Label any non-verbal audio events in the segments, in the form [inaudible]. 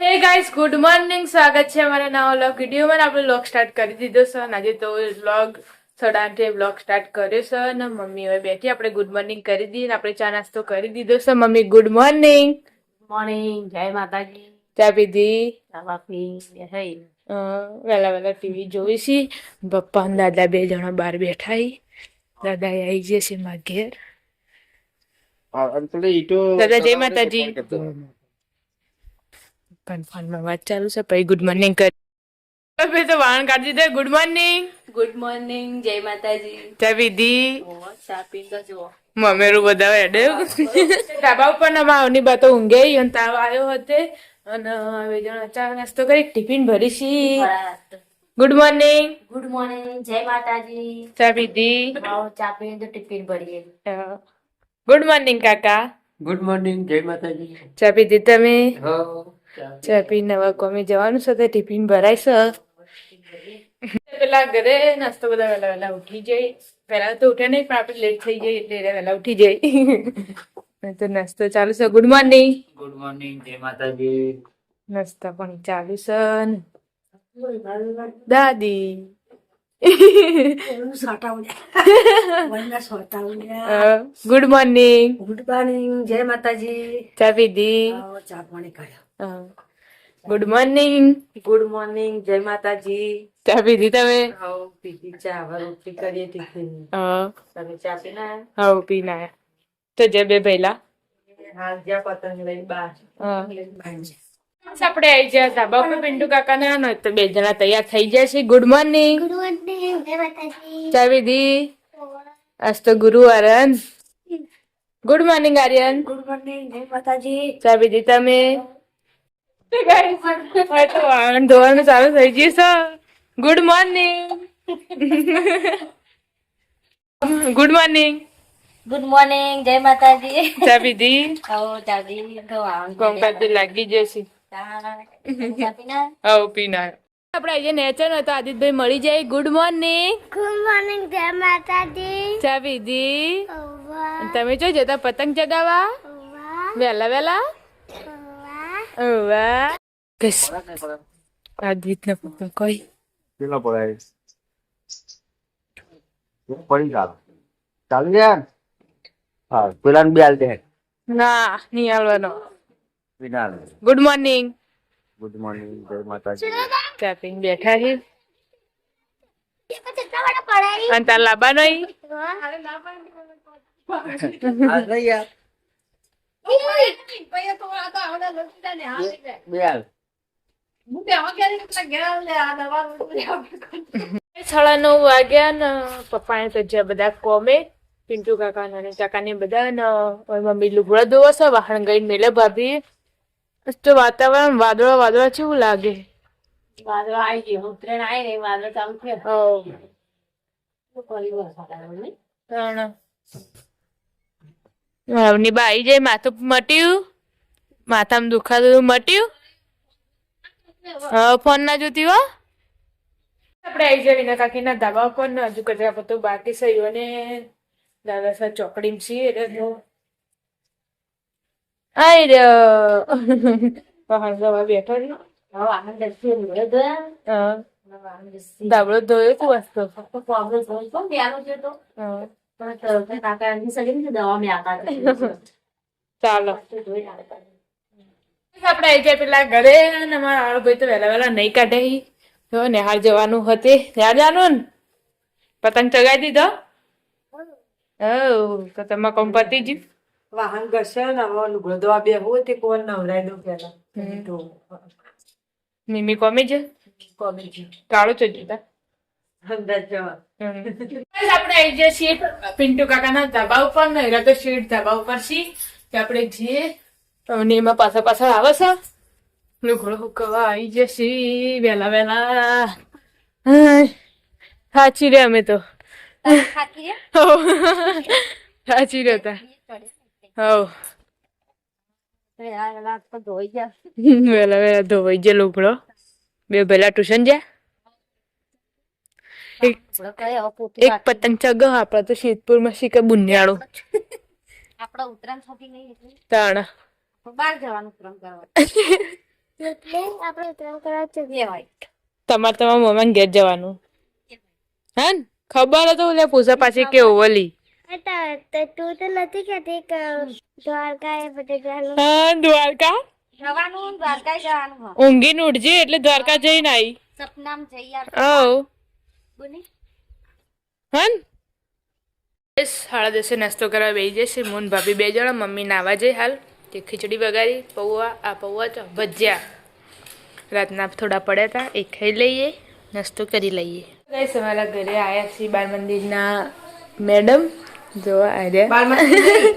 Guys good morning સ્વાગત છે અમારા નવા વ્લોગ વિડીયોમાં. આપણે વ્લોગ સ્ટાર્ટ કરી દીધો છે અને આજે તો વ્લોગ સાડા આઠે વ્લોગ સ્ટાર્ટ કર્યો છે અને મમ્મી હવે બેઠી. આપણે ગુડ મોર્નિંગ કરી દીધી આપણે ચા નાસ્તો કરી દીધો છે મમ્મી ગુડ મોર્નિંગ મોર્નિંગ જય માતાજી. ચા પીધી? બેસાઈ અ, વહેલા વહેલા ટીવી જોઈ છી. પપ્પા અને દાદા બે જણા બહાર બેઠા. દાદા આવી જશે મારા ઘેર દાદા જય માતાજી. કન્ફર્મમાં વાત ચાલુ છે પછી ગુડ મોર્નિંગ કરી. હવે તો વાણ કાઢી દે ગુડ મોર્નિંગ ગુડ મોર્નિંગ જય માતાજી. જય વિધિ. મમેરું બધા હેડે. ધાબા ઉપર ના માવની બા તો ઊંઘે અને તાવ આવ્યો હતે. અને હવે જણા ચા નાસ્તો કરી ટિફિન ભરીશી. ગુડ મોર્નિંગ ગુડ મોર્નિંગ જય માતાજી. ચા પીધી. આવો ચા પીને તો ટિફિન ભરીએ. ગુડ મોર્નિંગ કાકા. ગુડ મોર્નિંગ જય માતાજી. ચા પીધી તમે? હો. ચા પીને હવે કોમે જવાનું છે તો ટિફિન ભરાય છે. પેલા ઘરે નાસ્તો બધા વહેલા વહેલા ઉઠી જાય. પહેલા તો ઉઠે નહીં પણ આપણે લેટ થઈ જાય એટલે વેલા વહેલા ઉઠી જાય. [laughs] તો નાસ્તો ચાલુ છે. ગુડ મોર્નિંગ ગુડ મોર્નિંગ જય માતાજી. નાસ્તા પણ ચાલુ છે. દાદી. ગુડ મોર્નિંગ ગુડ મોર્નિંગ જય માતાજી. ચા પીધી? ચા પાણી કર્યો ગુડ મોર્નિંગ ગુડ મોર્નિંગ જય માતાજી. ચા પીધી તમે? હા પીધી ચા હવે રોટલી કરીએ ટિફિન. હા. તમે ચા પીને હા પીને તો જે બે પહેલા હાલ જ્યાં પતંગ લઈને બહાર. આપણે આવી ગયા હતા. બાપુ પિન્ટુ કાકા ના આનો તો બે જણા તૈયાર થઈ જાય છે ગુડ મોર્નિંગ ચા પીધી? આજ તો ગુરુવાર. Good morning Aryan. Good morning જય માતાજી. ચા પીધી તમે? તો વાહન ધોવાનું ચાલુ થઈ ગયું છે. Good morning good morning good morning જય માતાજી. ચા પીધી? હો ચા પીધી તો આવો કોંકાત લાગી જશે ચા. ચા પીને પીના આપણે આજે નેચર હતો આદિત્યભાઈ મળી જાય. ગુડ મોર્નિંગ ગુડ મોર્નિંગ જય માતાજી. ચા પીધી? તમે જો જતા પતંગ ચગાવવા? વેલા વેલા વેલા ઓવા વાહ કસ આદિત્ય પપ્પા કોઈ પેલો પડાય પડી ચાલ ચાલુ યાર હા પેલા બે હાલ દે ના નહીં આવવાનો વિના ગુડ મોર્નિંગ ગુડ મોર્નિંગ જય માતાજી ચા પીને બેઠા છે કેટલા વાળા પડાવી અને તાર લાવવાનો ઈ? હાલ નહીં યાર બે હાલ સાડા નવ વાગ્યા ને પપ્પાને તો જે બધા કોમે પિન્ટુ કાકા નાની કાકા ને બધા ને મમ્મી લુગડા ધોવા છે વાહણ ગઈ મેલે ભાભી તો વાતાવરણ વાદળો વાદળો કેવું લાગે? વાદળો આવી ગયો ઉત્તરાયણ આવી રહી વાદળો ચાલુ થયા. હવ ફરી વરસાદ આવ્યો નહીં ત્રણની બા આઈ જાય માથું મટ્યું માથામાં દુખાતું મટ્યું? હા ફોન ના જોતી હો. આપણે આવી જાય વિના કાકીના ધાબા ઉપર ને હજુ કચરા પત્તું બાકી છે અને દાદા સાહેબ ચોકડી છીએ એટલે જો. આઈ રહ્યો. પહાડ જવા બેઠો ને ધોયા ધાબળો ધોયો તું વાસ્તો તો હોય તો તો ચાલો આપણે આવી જાય પેલા ઘરે અને મારા ભાઈ તો વહેલા વહેલા નહીં કાઢે ઈ. જો નિહાળ જવાનું હતી ત્યાં જવાનું ને પતંગ ચગાવી દીધો ઓ તો તમારે કોમ પતી ગયું વાહન ઘસે નવો હવે દવા બે બેહવું તે કોણ નવરાઈ દઉં પેલા કોમે છે કોમી છે કાળો છે જુદા અંદર જવા આપણે આવી ગયા છીએ પિન્ટુ કાકાના ધાબા ઉપર ને એરા તો શેઠ ધાબા ઉપર છીએ કે આપણે જે અને એમાં પાછળ પાછળ આવે છે. લુગડો હુકવા આવી જશે વહેલા વહેલા સાચી રે અમે તો. સાચી રે તા. હવ. ગયા વેલા વેલા ધોવાઈ જાય લુગડો. બે પેલા ટ્યુશન જા એક પતંગ ચગ આપડે તો શીતપુરમાં શીખે બુનિયાળો. આપણે ઉત્તરાયણ શોપિંગ નહીં તાણ. બહાર જવાનું પ્રોગ્રામ કરવા એટલે આપણે ઉત્તરાયણ કરવા. [laughs] જઈએ તમારે તમારા મમ્માને ઘેર જવાનું. હે ખબર હતો એટલે પૂછા પાછી કે ઓવલી તો તું નથી કહેતી કે દ્વારકા? એ બધે જવાનું હા. દ્વારકા જવાનું દ્વારકા જવાનું ઊંઘીને ઉઠજે એટલે દ્વારકા જઈને આવી સપનામ જઈ આવ. હન? સાડા દસે નાસ્તો કરવા બેસી જશે મોન ભાભી બે જણા મમ્મી નાવા જઈ હાલ. તે ખીચડી વગાડી પૌવા આ પૌવા તો ભજીયા. રાતના થોડા પડ્યા હતા એ ખાઈ લઈએ નાસ્તો કરી લઈએ. ગાઈસ અમારા ઘરે આવ્યા છીએ બાળ મંદિરના મેડમ. જો આવ્યા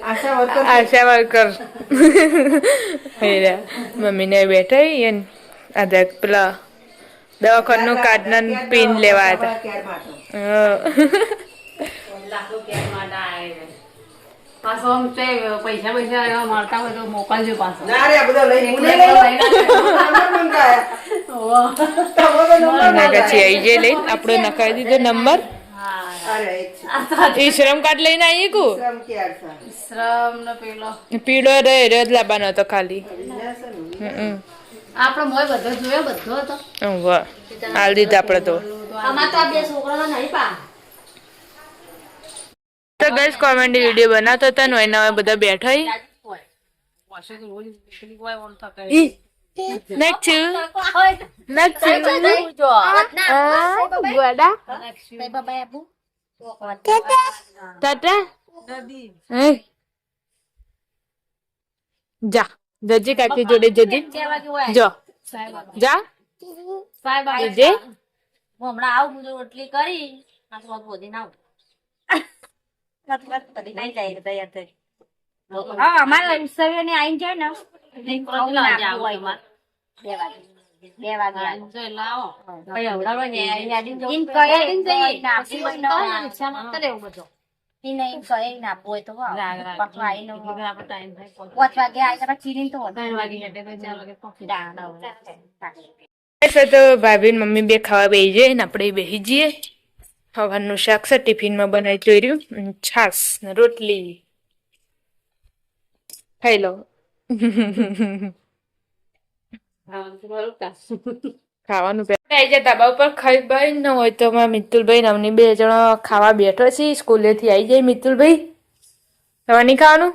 આશા વર્કર. આશા વર્કર. [laughs] હેરા મમ્મીને બેઠા એને આધા પેલા દવાખાનું કાર્ડના પિન લેવા હતા. આવે પાછો પૈસા પૈસા એવા મળતા હોય તો મોકલજો પાછો. ના રે આ બધા લઈ એક ભૂલી લેતો ગયો લઈને પછી આપણો નખાવી દીધો નંબર. એ શ્રમ કાર્ડ લઈને આવીએ કુ શ્રમ પીળો રે રજ લાવવાનો હતો ખાલી. હમ. આપણો મોય બધો જોયો બધો હતો. વાહ. હાલ દીધા આપણે તો. અમાર તો આ બે છોકરા નહીં પા. તો ગઈસ કોમેડી વીડિયો બનાવતો હતો ને એના બધા બેઠા જા. જજી કાકી જોડે જજી જો જા જજે હું હમણાં આવું બધું રોટલી કરી આ તો બધું બોધી ના હા અમારે ઇન્સ્ટાગ્રામ ને આઈને જાય ને આવું નાખવું હોય એમાં. બે વાગે બે વાગે આવે. પછી હવડાવવા Hinayin ko ay nabuhay to ha. Pakain ng mga What wagi ay dapat chilin to. Sir તો ભાભી મમ્મી બે ખાવા બેસી જઈએ ને આપણે બેસી જઈએ સવારનું શાક છે ટિફિનમાં બનાવી જોઈ રહ્યું છાસ ને રોટલી ખાઈ લો ખાવાનું આવી જાય ધાબા ઉપર ખાઈ ભાઈ ન હોય તો અમે મિતુલભાઈ નામની બે જણા ખાવા બેઠો છે સ્કૂલેથી આવી જાય મિતુલભાઈ. તમારે નહીં ખાવાનું?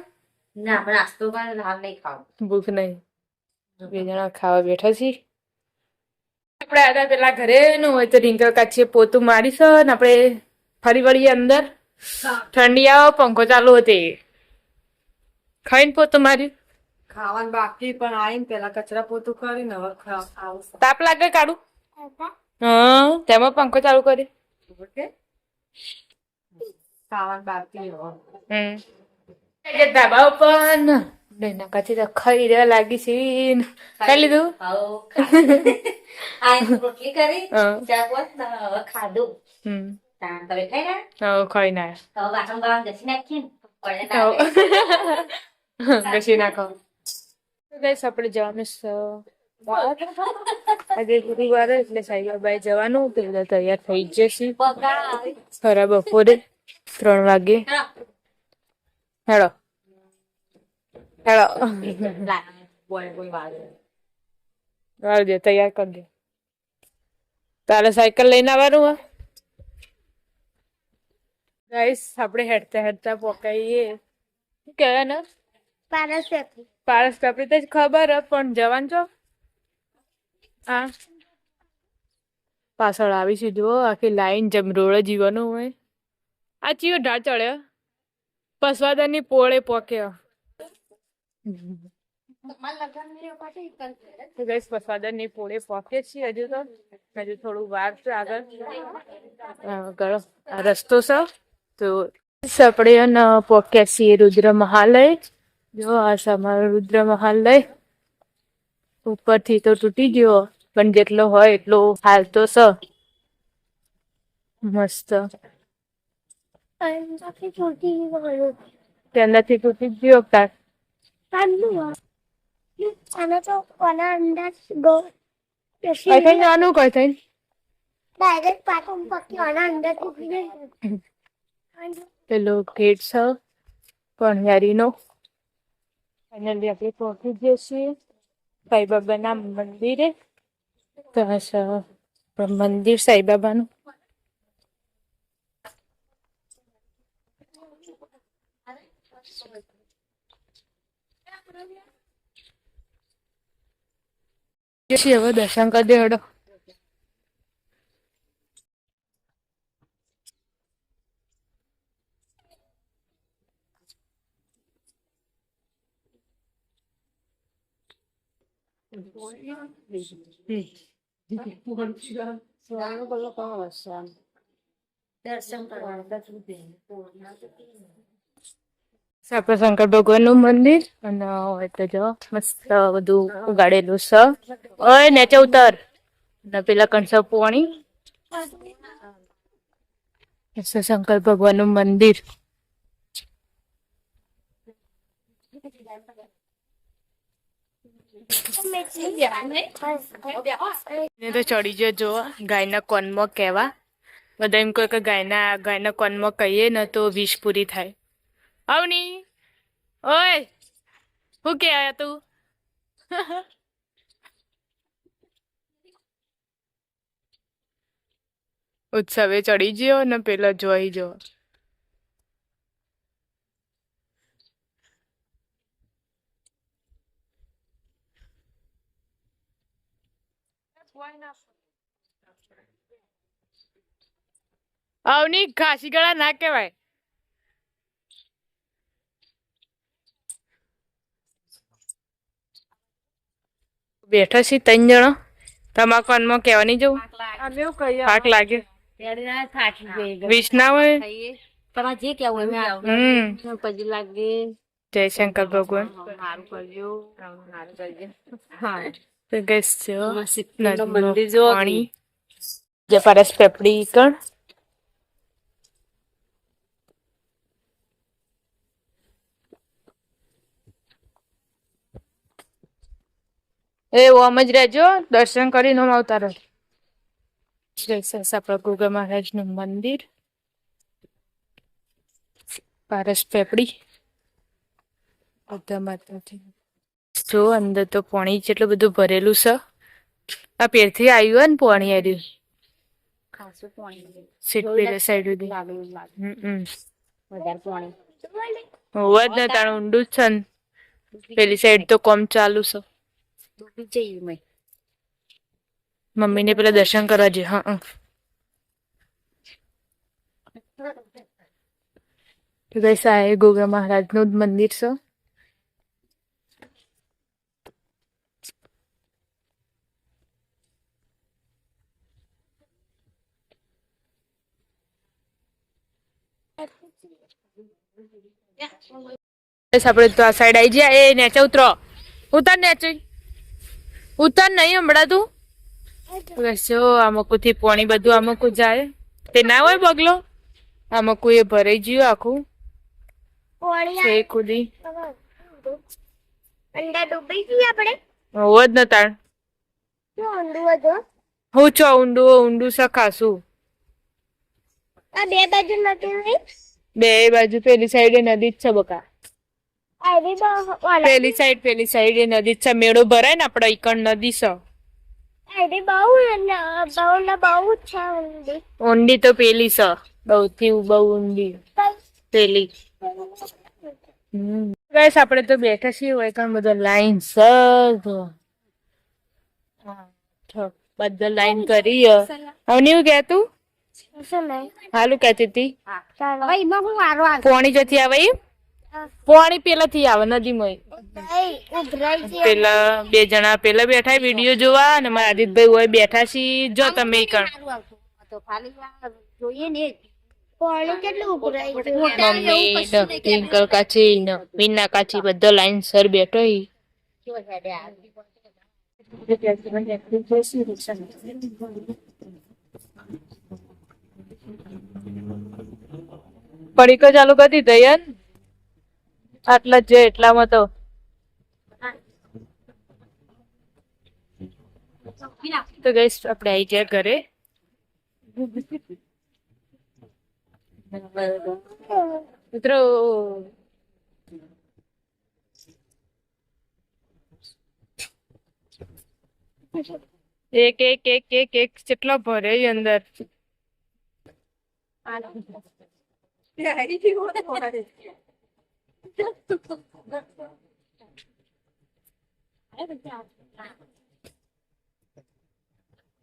ના પણ નાસ્તો પણ હાલ નહીં ખાવાનું. ભૂખ નહીં. બે જણા ખાવા બેઠા છીએ. આપણે આ પેલા ઘરે ન હોય તો રિંકલ કાચીએ પોતું મારીશ ને આપણે ફરી વળીએ અંદર. ઠંડી આવો પંખો ચાલુ હતી. ખાઈને પોતું માર્યું. ખાવાનું બાકી પણ આવીને પેલા કચરા પોતું કરીને હવે ખાવું તાપ લાગે કાઢું હા તેમાં પંખો ચાલુ કરી. ખાવાનું બાકી હવે. ધાબા તો ખાઈ રહ્યા લાગી છે. ખાઈ લીધું? રોટલી કરી હા. ચા પોત ને હવે ખાધું. હમ. તમે ખાઈ ના ખાઈ ના વાસણ ગાવા ઘસી નાખીએ ને પડે ના આવે. કશી [laughs] નાખો. ગાઈસ આપણે જવાનું આજે ગુરુવાર એટલે સાઈબાબાએ જવાનું. તે બધા તૈયાર થઈ જશે ખરા બપોરે ત્રણ વાગે. હેડો. હેડો. દે. તૈયાર કરી દે. તારે સાયકલ લઈને આવવાનું હા ગાઈસ આપણે હેડતા હેડતા પોકાઈએ. શું કહેવાય ને? પારસ પેપી પારસ કાપી તો ખબર પણ જવાન છો? હા. પાછળ આવી છે, જુઓ, આખી લાઈન જમરોળે જીવાનું હોય. આ ચિયો ઢાળ ચડ્યો પસવાદાની પોળે પોક્યો તો ગઈસ પસવાદાની પોળે પોકે છે હજુ તો. હજુ થોડું વાર છે આગળ. ગળો રસ્તો છે. તો સપડે પોક્યા છીએ રુદ્ર મહાલય. જો આ છે રુદ્ર મહાલ લઈ. ઉપરથી તો તૂટી ગયો, પણ જેટલો હોય એટલો હાલ તો સ. મસ્ત. તેનાથી તૂટી ગયો કાંદું આને તો કોના થઈ ડાયરેક્ટ ગેટ છે પણિયારીનો ફાઇનલી આપણે પહોંચી જઈએ છીએ. સાઈબાબાના મંદિરે. તો મંદિર સાઈબાબાનું પછી હવે દર્શન કરી દે હડો આપણે શંકર ભગવાનનું મંદિર અને જો મસ્ત બધું ઉગાડેલું છે. ઓય, નેચે ઉતર. અને પેલા કણસા પોણી. શંકર ભગવાનનું મંદિર. તો ચડી ગયો જો, ગાયના કોનમાં કહેવા. બધા એમ કોઈ કે ગાયના ગાયના કોનમાં કહીએ, ને તો વિષ પૂરી થાય. આવની. ઓય શું કે આયા તું? ઉત્સવે ચડી ગયો ને પેલા જોઈ જો અવની ઘાસી ગળા ના કહેવાય. બેઠા છે ત્રણ જણા. તમારા કોનમાં કહેવા નહીં જવું થાક લાગે. વિષ ના હોય? તમારે જે કેવું હમ. પછી લાગે. જય શંકર ભગવાન મંદિર મંદિર જો પાણી. જે પરસ પેપડી કણ. એ ઓમ જ રહેજો દર્શન કરીને ઓમ આવતા રહો જય સરસા પ્રભુ મહારાજનું મંદિર. પારસ પેપડી. બધા માતાજી. જો અંદર તો પાણી જેટલું બધું ભરેલું છે. આ પેરથી આવ્યું હોય ને પાણી આવ્યું ખાસું પાણી સીટ પેલે સાઈડ સુધી. હમ વધારે પાણી. હોવા જ ને તાણ ઊંડું જ છે ને. પેલી સાઈડ તો કોમ ચાલુ છે. જઈએ ને પેલા દર્શન કરવા જે હા. તો ગઈ સાહેબ ગોગા મહારાજનું જ મંદિર છે. આપડે તો આ સાઈડ આવી ગયા. એ નેચે ઉતરો. ઉતર નેચે. ઉતર નહીં હમણાં તું? જો આમકુ થી પોણી બધું અમુક જાય. તે ના હોય બગલો? આમકુ એ ભરાઈ ગયું આખું. છે કુદી. અંડા ડૂબી ગઈ આપણે? હોવ જ હું છો ઊંડું ઊંડું સખાશું બે બાજુ નતું બે બાજુ પેલી સાઈડે નદી જ છે બકા. પેલી સાઈડ પેલી સાઈડે નદી છે મેળો ભરાય ને આપડે ઈકણ નદી છે. બહુ બહુ બહુ છે ઊંડી. ઊંડી તો પેલી છે બહુથી બહુ ઊંડી. પેલી. ગાઈસ આપણે તો બેઠા છીએ હોય કારણ બધો લાઈન સર બધા લાઈન કરી હવે એવું કે તું? હાલું કહેતી હતી પોણી જતી આવે એમ? પોણી પેલાથી આવે નદીમાં. પેલા બે જણા પેલા બેઠા વીડિયો જોવા અને મારા આદિતભાઈ હોય બેઠા છી જો તમે કણ. મમ્મી ટિંકલ કાચી મીના કાચી બધા લાઈન સર બેઠો પડીકો ચાલુ કરી દીધો યાર આટલા જ એટલામાં તો. તો ગઈશ આપણે આવી ગયા ઘરે. મિત્રો એક એક એક એક એક કેટલો ભરે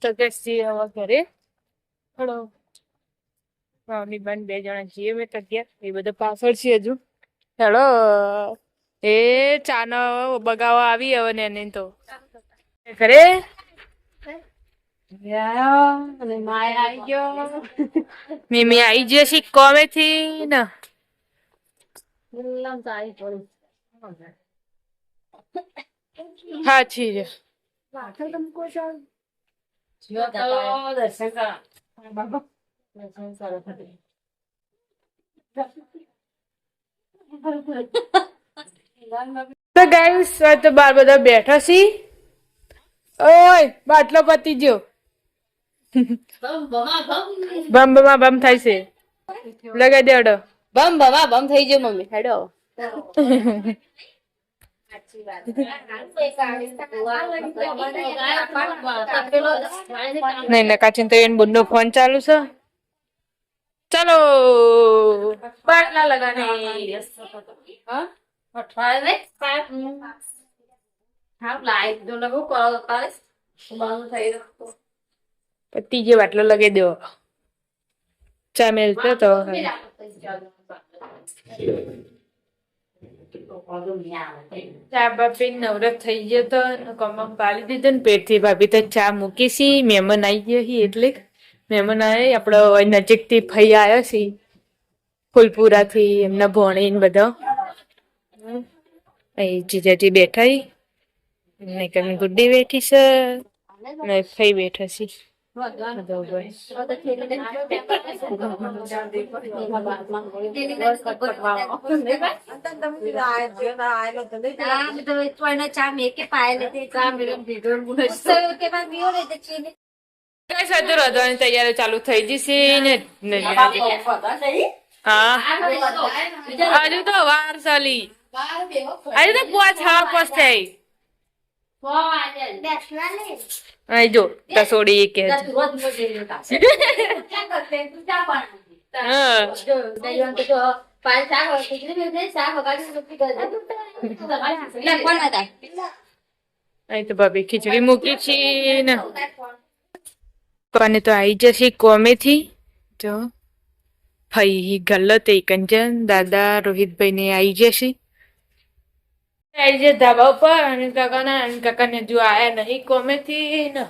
તો કે સીએ વગેરે. હલો. ભાવની બેન બે જણા છીએ મેં તો એ બધા પાછળ છે હજુ. હેલો. એ ચાનો બગાવો આવી હવે ને એને તો. ખરે માય આવી ગયો. મીમી આવી ગયો છે કોમેથી ને. લમ સારી પડી હા છી તો દર્શન કરા દર્શન કરો તો ગાઈસ તો બાર બધા બેઠા છી. ઓય બાટલો પતી ગયો. બમ બમ થાય છે. લગાઈ દે અડો. બમ બમા બમ થઈ ગયો મમ્મી હેડો નહીં ના કાચીન તો એને બંને ફોન ચાલુ છે ચાલો બાટલા લગાને પતી ગયો બાટલો લગાઈ દેવો ચા મેલતો તો ચા બાપી ને એટલે. મહેમાન આવે આપણો નજીકથી ફઈ આવ્યો છે. ફૂલપુરાથી, એમના ભણી ને બધા. અહીં જીજાજી બેઠા એમને કમી ગુડ્ડી બેઠી છે. ને ફઈ બેઠા છે. તૈયારી ચાલુ થઈ જશે ને હજુ તો વાર ચાલી હજુ તો પોચ હા પાંચ થઈ અહીં જો તસોડી કે અહીં [laughs] તો ભાભી ખીચડી મૂકી છે ને. કોને તો આવી જશે કોમેથી. જો. ફઈ ગલ્લત એ કંચન દાદા રોહિતભાઈ ને આવી જશે. આવી જાય ધાબા ઉપર અને કાકાના અને કાકાને જો આયા નહીં કોમેથી ને.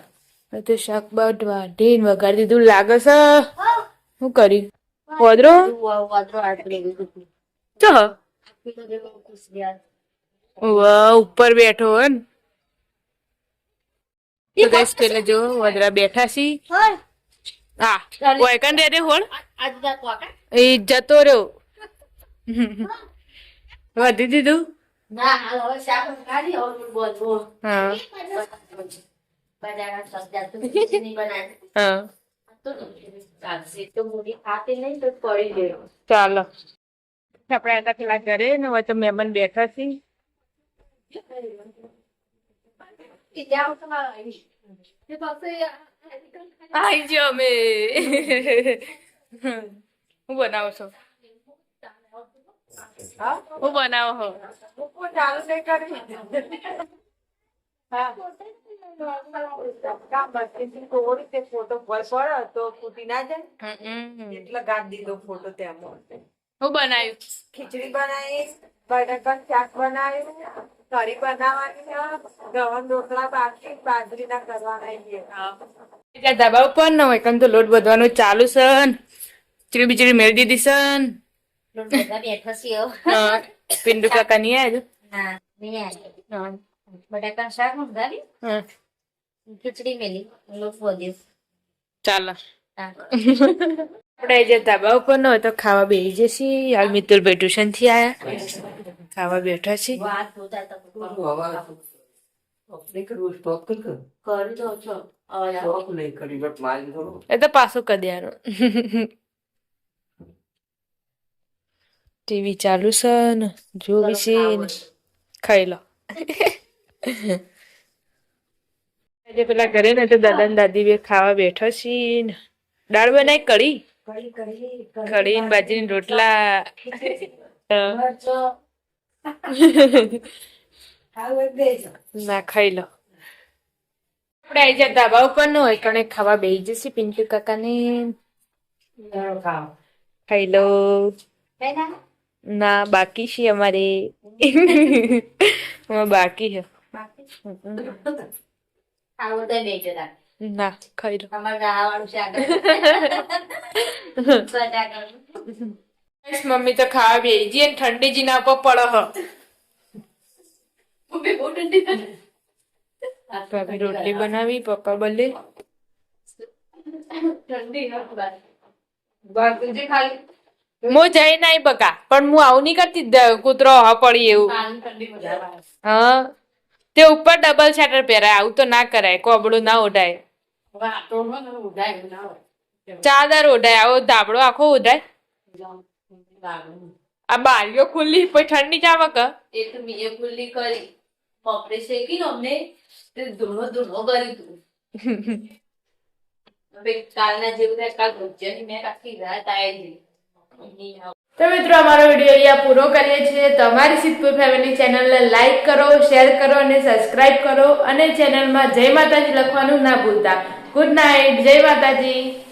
તો શાક બટ વાઢીને વગાડી દીધું લાગે છે. શું કર્યું પોદરો ચો. વાહ ઉપર બેઠો હોય ને. તો પેલા જો વદરા બેઠા છી. હા વૈકન રે હોળ? એ જતો રહ્યો. વધી દીધું? હા હા. ચાલો. આપણે હતા પેલા ઘરે ને હવે તો મહેમાન બેઠા છીએ આવી. જો અમે. હું બનાવો છો? હું? બનાવો હો ચાલુ નહીં કરી હા? કામ બાકી થોડી તે ફોટો તો ફૂટી ના જાય એટલે ગાડી દીધો ફોટો તેમાં હું બનાવ્યું ખીચડી બનાવી બટાકા શાક બનાવ્યું કરી બનાવવાની ગવન ઢોકળા બાકી બાજરીના કરવાના દબાવ ધાબા ઉપર ન હોય કારણ તો લોટ બધવાનું ચાલુ છે. ને. ચીડી બીચડી મેળવી દીધી છે. બેઠો છીએ હા, પિન્ટુ કાકા ની આજ ના નહીં આવી. હા બટાકા શાક હા, ખીચડી મેલી લોટ વધ્યો ચાલો આપણે જે ધાબા ઉપર ન હોય તો ખાવા બેસી જશે હાલ મિતુલભાઈ ટ્યુશનથી આયા ખાવા બેઠા છે વાત જોતા તો કરી દો છો એ તો પાછું કદ્યાનો ટીવી ચાલુ છે ને જોવી છે ને ખાઈ લો. આજે પેલા ઘરે ને તો દાદા ને દાદી બે ખાવા બેઠો છીએ ને. દાળ બનાવી કઢી? કઢી ને બાજરીના રોટલા. ના ખાઈ લો. આપણે આવી જાય ધાબા ઉપર નો હોય કણે ખાવા બેસી જશે પિન્ટુ કાકા ને ખાઈ લો. ના બાકી છે અમારે. બાકી છે. ના ખાઈ લો. [laughs] મમ્મી તો ખાવા બે જી ઠંડી જી ના ઉપર પડે હ રોટલી બનાવી પપ્પા બલ્લે હું જઈ નાઈ બકા પણ હું આવું નહીં કરતી કૂતરો પડી એવું. હા તે ઉપર ડબલ શટર પહેરાય આવું તો ના કરાય કોબડું ના ઓઢાય. ચાદર ઓઢાય આવો ધાબળો આખો ઓઢાય. આ બારીઓ ખુલ્લી પછી ઠંડી જાવ કે એ તો ખુલ્લી કરી. બપોરે શેકી અમને તે ધૂણો ધૂણો કરી તું. [laughs] કાલના જેવું કાલ ભજીયાની મેં આખી રાત આવી તો મિત્રો, અમારો વીડિયો અહીંયા પૂરો કરીએ છીએ. તમારી સિદ્ધપુર ફેમિલી ચેનલને લાઈક કરો શેર કરો અને સબસ્ક્રાઇબ કરો. અને ચેનલમાં જય માતાજી લખવાનું ના ભૂલતા. ગુડ નાઇટ જય માતાજી.